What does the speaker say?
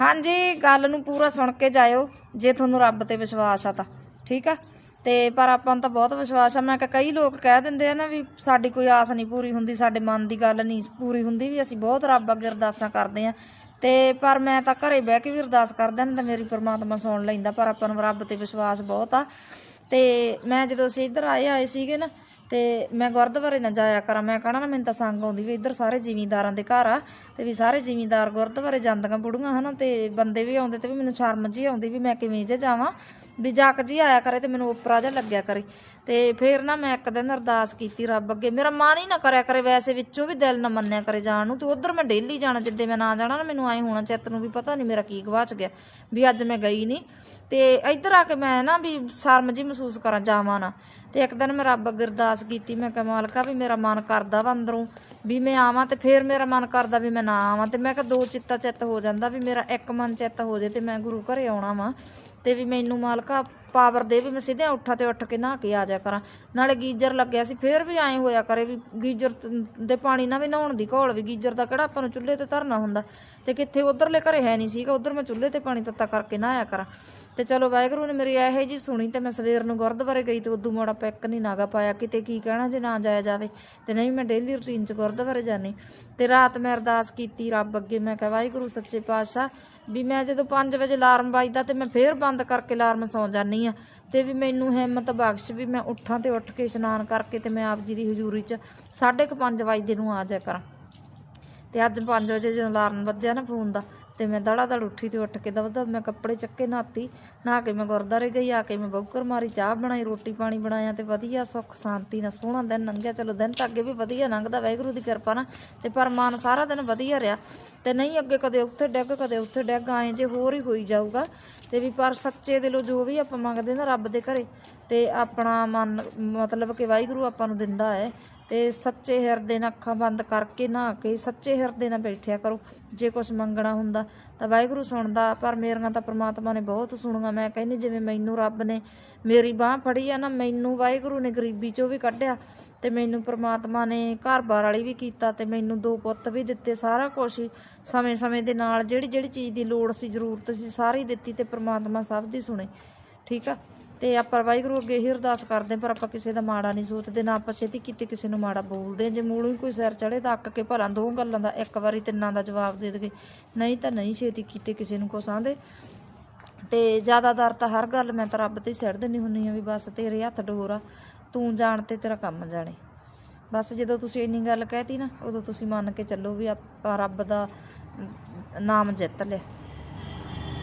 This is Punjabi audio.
ਹਾਂਜੀ, ਗੱਲ ਨੂੰ ਪੂਰਾ ਸੁਣ ਕੇ ਜਾਇਓ, ਜੇ ਤੁਹਾਨੂੰ ਰੱਬ ਤੇ ਵਿਸ਼ਵਾਸ ਆ ਤਾਂ। ਠੀਕ ਆ? ਤੇ ਪਰ ਆਪਾਂ ਨੂੰ ਤਾਂ ਬਹੁਤ ਵਿਸ਼ਵਾਸ ਆ। ਮੈਂ ਕਿਹਾ ਕਈ ਲੋਕ ਕਹਿ ਦਿੰਦੇ ਆ ਨਾ ਵੀ ਸਾਡੀ ਕੋਈ ਆਸ ਨਹੀਂ ਪੂਰੀ ਹੁੰਦੀ, ਸਾਡੇ ਮਨ ਦੀ ਗੱਲ ਨਹੀਂ ਪੂਰੀ ਹੁੰਦੀ ਵੀ ਅਸੀਂ ਬਹੁਤ ਰੱਬ ਅੱਗੇ ਅਰਦਾਸਾਂ ਕਰਦੇ ਆ। ਤੇ ਪਰ ਮੈਂ ਤਾਂ ਘਰੇ ਬਹਿ ਕੇ ਵੀ ਅਰਦਾਸ ਕਰਦਾ ਨਾ ਤਾਂ ਮੇਰੀ ਪਰਮਾਤਮਾ ਸੁਣ ਲੈਂਦਾ, ਪਰ ਆਪਾਂ ਨੂੰ ਰੱਬ ਤੇ ਵਿਸ਼ਵਾਸ ਬਹੁਤ ਆ। ਤੇ ਮੈਂ ਜਦੋਂ ਅਸੀਂ ਇੱਧਰ ਆਏ ਆਏ ਸੀਗੇ ਨਾ ਤੇ ਮੈਂ ਗੁਰਦੁਆਰੇ ਨਾ ਜਾਇਆ ਕਰਾਂ। ਮੈਂ ਕਹਣਾ ਨਾ ਮੈਨੂੰ ਤਾਂ ਸੰਗ ਆਉਂਦੀ ਵੀ ਇੱਧਰ ਸਾਰੇ ਜ਼ਿਮੀਂਦਾਰਾਂ ਦੇ ਘਰ ਆ ਤੇ ਵੀ ਸਾਰੇ ਜ਼ਿਮੀਂਦਾਰ ਗੁਰਦੁਆਰੇ ਜਾਂਦੀਆਂ ਬੁੜੀਆਂ ਹਨਾ ਤੇ ਬੰਦੇ ਵੀ ਆਉਂਦੇ ਤੇ ਵੀ ਮੈਨੂੰ ਸ਼ਰਮ ਜੀ ਆਉਂਦੀ ਵੀ ਮੈਂ ਕਿਵੇਂ ਜੇ ਜਾਵਾਂ। ਵੀ ਜੱਕ ਜੀ ਆਇਆ ਕਰੇ ਤੇ ਮੈਨੂੰ ਉਪਰਾ ਜਿਹਾ ਲੱਗਿਆ ਕਰੇ। ਤੇ ਫਿਰ ਨਾ ਮੈਂ ਇੱਕ ਦਿਨ ਅਰਦਾਸ ਕੀਤੀ ਰੱਬ ਅੱਗੇ। ਮੇਰਾ ਮਨ ਹੀ ਨਾ ਕਰਿਆ ਕਰੇ, ਵੈਸੇ ਵਿੱਚੋਂ ਵੀ ਦਿਲ ਨਾ ਮੰਨਿਆ ਕਰੇ ਜਾਣ ਨੂੰ। ਤੇ ਉਧਰ ਮੈਂ ਡੇਲੀ ਜਾਣਾ, ਜਿੱਦੇ ਮੈਂ ਨਾ ਜਾਣਾ ਨਾ, ਮੈਨੂੰ ਆਏ ਹੋਣਾ ਚਿੱਤ ਨੂੰ ਵੀ ਪਤਾ ਨਹੀਂ ਮੇਰਾ ਕੀ ਗਵਾਚ ਗਿਆ, ਵੀ ਅੱਜ ਮੈਂ ਗਈ ਨਹੀਂ ਤੇ ਇੱਧਰ ਆ ਕੇ ਮੈਂ ਨਾ ਵੀ ਸ਼ਰਮ ਜੀ ਮਹਿਸੂਸ ਕਰਾਂ ਜਾਵਾਂ ਨਾ। ਤੇ ਇੱਕ ਦਿਨ ਮੈਂ ਰੱਬ ਅੱਗੇ ਅਰਦਾਸ ਕੀਤੀ, ਮੈਂ ਕਿਹਾ, ਮਾਲਕਾ, ਵੀ ਮੇਰਾ ਮਨ ਕਰਦਾ ਵਾ ਅੰਦਰੋਂ, ਵੀ ਮੈਂ ਆਵਾਂ ਤੇ ਫੇਰ ਮੇਰਾ ਮਨ ਕਰਦਾ ਵੀ ਮੈਂ ਨਾ ਆਵਾਂ। ਤੇ ਮੈਂ ਕਿਹਾ, ਦੋ ਚਿੱਤਾ ਚਿੱਤ ਹੋ ਜਾਂਦਾ, ਵੀ ਮੇਰਾ ਇੱਕ ਮਨ ਚਿੱਤ ਹੋ ਜੇ ਤੇ ਮੈਂ ਗੁਰੂ ਘਰੇ ਆਉਣਾ ਵਾ। ਤੇ ਵੀ ਮੈਨੂੰ ਮਾਲਕਾ ਪਾਵਰ ਦੇ ਵੀ ਮੈਂ ਸਿੱਧੇ ਉੱਠਾ ਤੇ ਉੱਠ ਕੇ ਨਹਾ ਕੇ ਆ ਜਾ ਕਰਾਂ। ਨਾਲੇ ਗੀਜਰ ਲੱਗਿਆ ਸੀ, ਫੇਰ ਵੀ ਐਂ ਹੋਇਆ ਕਰੇ ਵੀ ਗੀਜਰ ਦੇ ਪਾਣੀ ਨਾਲ ਵੀ ਨਹਾਉਣ ਦੀ ਘੋਲ ਵੀ ਗੀਜਰ ਦਾ ਕਿਹੜਾ ਆਪਾਂ ਨੂੰ ਚੁੱਲ੍ਹੇ ਤੇ ਧਰਨਾ ਹੁੰਦਾ। ਤੇ ਕਿੱਥੇ ਉਧਰਲੇ ਘਰੇ ਹੈ ਨਹੀਂ ਸੀਗਾ, ਉਧਰ ਮੈਂ ਚੁੱਲ੍ਹੇ ਤੇ ਪਾਣੀ ਤੱਤਾ ਕਰਕੇ ਨਹਾਇਆ ਕਰਾਂ। ਤੇ ਚਲੋ ਵਾਹਿਗੁਰੂ ਨੇ ਮੇਰੀ ਇਹੋ ਜੀ ਸੁਣੀ ਤੇ ਮੈਂ ਸਵੇਰ ਨੂੰ ਗੁਰਦੁਆਰੇ ਗਈ ਤੇ ਉਦੋਂ ਮੋੜਾ ਪੈਕ ਨਹੀਂ ਨਾਗਾ ਪਾਇਆ, ਕਿਤੇ ਕੀ ਕਹਿਣਾ ਜੇ ਨਾ ਜਾਇਆ ਜਾਵੇ। ਤੇ ਨਹੀਂ ਮੈਂ ਡੇਲੀ ਰੁਟੀਨ ਚ ਗੁਰਦੁਆਰੇ ਜਾਣੀ ਤੇ ਰਾਤ ਮੈਂ ਅਰਦਾਸ ਕੀਤੀ ਰੱਬ ਅੱਗੇ, ਮੈਂ ਕਿਹਾ ਵਾਹਿਗੁਰੂ ਸੱਚੇ ਪਾਤਸ਼ਾਹ ਵੀ ਮੈਂ ਜਦੋਂ 5 ਵਜੇ ਅਲਾਰਮ ਵੱਜਦਾ ਤੇ ਮੈਂ ਫੇਰ ਬੰਦ ਕਰਕੇ ਅਲਾਰਮ ਸੌਂ ਜਾਂਦੀ ਆ ਤੇ ਵੀ ਮੈਨੂੰ ਹਿੰਮਤ ਬਖਸ਼ ਵੀ ਮੈਂ ਉੱਠਾਂ ਤੇ ਉੱਠ ਕੇ ਇਸ਼ਨਾਨ ਕਰਕੇ ਤੇ ਮੈਂ ਆਪ ਜੀ ਦੀ ਹਜ਼ੂਰੀ 'ਚ 5:30 ਵਜੇ ਨੂੰ ਆ ਜਾਇਆ ਕਰਾਂ। ਤੇ ਅੱਜ 5 ਵਜੇ ਜਦੋਂ ਅਲਾਰਮ ਵੱਜਿਆ ਨਾ ਫੋਨ ਦਾ ਤੇ ਮੈਂ ਦੜਾ ਉੱਠੀ ਤੇ ਉੱਠ ਕੇ ਦਵਾ ਮੈਂ ਕੱਪੜੇ ਚੱਕੇ ਨਹਾਤੀ, ਨਹਾ ਕੇ ਮੈਂ ਗੁਰਦਾਰੇ ਗਈ, ਆ ਕੇ ਮੈਂ ਬੌਕਰ ਮਾਰੀ, ਚਾਹ ਬਣਾਈ, ਰੋਟੀ ਪਾਣੀ ਬਣਾਇਆ ਤੇ ਵਧੀਆ ਸੁੱਖ ਸ਼ਾਂਤੀ ਨਾਲ ਸੋਹਣਾ ਦਿਨ ਲੰਘਿਆ। ਚਲੋ ਦਿਨ ਤਾਂ ਅੱਗੇ ਵੀ ਵਧੀਆ ਲੰਘਦਾ, ਵਾਹਿਗੁਰੂ ਦੀ ਕਿਰਪਾ ਨਾਲ। ਤੇ ਪਰ ਮਨ ਸਾਰਾ ਦਿਨ ਵਧੀਆ ਰਿਹਾ। ਤੇ ਨਹੀਂ ਅੱਗੇ ਕਦੇ ਉੱਥੇ ਡਿੱਗ, ਕਦੇ ਉੱਥੇ ਡਿੱਗ, ਆਏ ਜੇ ਹੋਰ ਹੀ ਹੋਈ ਜਾਊਗਾ। ਤੇ ਵੀ ਪਰ ਸੱਚੇ ਦਿਲੋਂ ਜੋ ਵੀ ਆਪਾਂ ਮੰਗਦੇ ਨਾ ਰੱਬ ਦੇ ਘਰੇ, ਤੇ ਆਪਣਾ ਮਨ ਮਤਲਬ ਕਿ ਵਾਹਿਗੁਰੂ ਆਪਾਂ ਨੂੰ ਦਿੰਦਾ ਹੈ। ਤੇ ਸੱਚੇ ਹਿਰਦੇ ਨਾਲ ਅੱਖਾਂ ਬੰਦ ਕਰਕੇ ਨਹਾ ਕੇ ਸੱਚੇ ਹਿਰਦੇ ਨਾਲ ਬੈਠਿਆ ਕਰੋ। ਜੇ ਕੁਝ ਮੰਗਣਾ ਹੁੰਦਾ ਤਾਂ ਵਾਹਿਗੁਰੂ ਸੁਣਦਾ, ਪਰ ਮੇਰੀਆਂ ਤਾਂ ਪ੍ਰਮਾਤਮਾ ਨੇ ਬਹੁਤ ਸੁਣੀਆਂ। ਮੈਂ ਕਹਿੰਦੀ, ਜਿਵੇਂ ਮੈਨੂੰ ਰੱਬ ਨੇ ਮੇਰੀ ਬਾਹ ਫੜੀ ਆ ਨਾ, ਮੈਨੂੰ ਵਾਹਿਗੁਰੂ ਨੇ ਗਰੀਬੀ ਚੋਂ ਵੀ ਕੱਢਿਆ ਤੇ ਮੈਨੂੰ ਪ੍ਰਮਾਤਮਾ ਨੇ ਘਰ-ਬਾਰ ਵਾਲੀ ਵੀ ਕੀਤਾ ਤੇ ਮੈਨੂੰ ਦੋ ਪੁੱਤ ਵੀ ਦਿੱਤੇ ਸਾਰਾ ਕੁਝ ਹੀ। ਸਮੇਂ-ਸਮੇਂ ਦੇ ਨਾਲ ਜਿਹੜੀ ਜਿਹੜੀ ਚੀਜ਼ ਦੀ ਲੋੜ ਸੀ, ਜ਼ਰੂਰਤ ਸੀ, ਸਾਰੀ ਦਿੱਤੀ ਤੇ ਪ੍ਰਮਾਤਮਾ ਸਭ ਦੀ ਸੁਣੇ। ਠੀਕ ਆ? ਤੇ ਆਪਾਂ ਵਾਹਿਗੁਰੂ ਅੱਗੇ ਹੀ ਅਰਦਾਸ ਕਰਦੇ ਪਰ ਆਪਾਂ ਕਿਸੇ ਦਾ ਮਾੜਾ ਨਹੀਂ ਸੋਚਦੇ, ਨਾ ਆਪਾਂ ਛੇਤੀ ਕਿਤੇ ਕਿਸੇ ਨੂੰ ਮਾੜਾ ਬੋਲਦੇ ਜੇ ਮੂਲੋਂ ਹੀ ਕੋਈ ਸਿਰ ਚੜੇ ਤਾਂ ਅੱਕ ਕੇ ਭਲਾ ਦੋ ਗੱਲਾਂ ਦਾ, ਇੱਕ ਵਾਰੀ ਤਿੰਨਾਂ ਦਾ ਜਵਾਬ ਦੇ ਦੇਗੇ ਨਹੀਂ ਤਾਂ ਨਹੀਂ ਛੇਤੀ ਕੀਤੇ ਕਿਸੇ ਨੂੰ ਕੁਛ ਆਂਦੇ ਤੇ ਜ਼ਿਆਦਾਤਰ ਤਾਂ ਹਰ ਗੱਲ ਮੈਂ ਤਾਂ ਰੱਬ ਤੇ ਹੀ ਸਿੱਟ ਦਿੰਦੀ ਹੁੰਨੀ ਆ ਵੀ ਬਸ ਤੇਰੇ ਹੱਥ ਡੋਰਾ ਤੂੰ ਜਾਣ ਤੇ ਤੇਰਾ ਕੰਮ ਜਾਣੇ। ਬਸ ਜਦੋਂ ਤੁਸੀਂ ਇੰਨੀ ਗੱਲ ਕਹਿਤੀ ਨਾ, ਉਦੋਂ ਤੁਸੀਂ ਮੰਨ ਕੇ ਚੱਲੋ ਵੀ ਆਪਾਂ ਰੱਬ ਦਾ ਨਾਮ ਜਿੱਤ ਲਿਆ।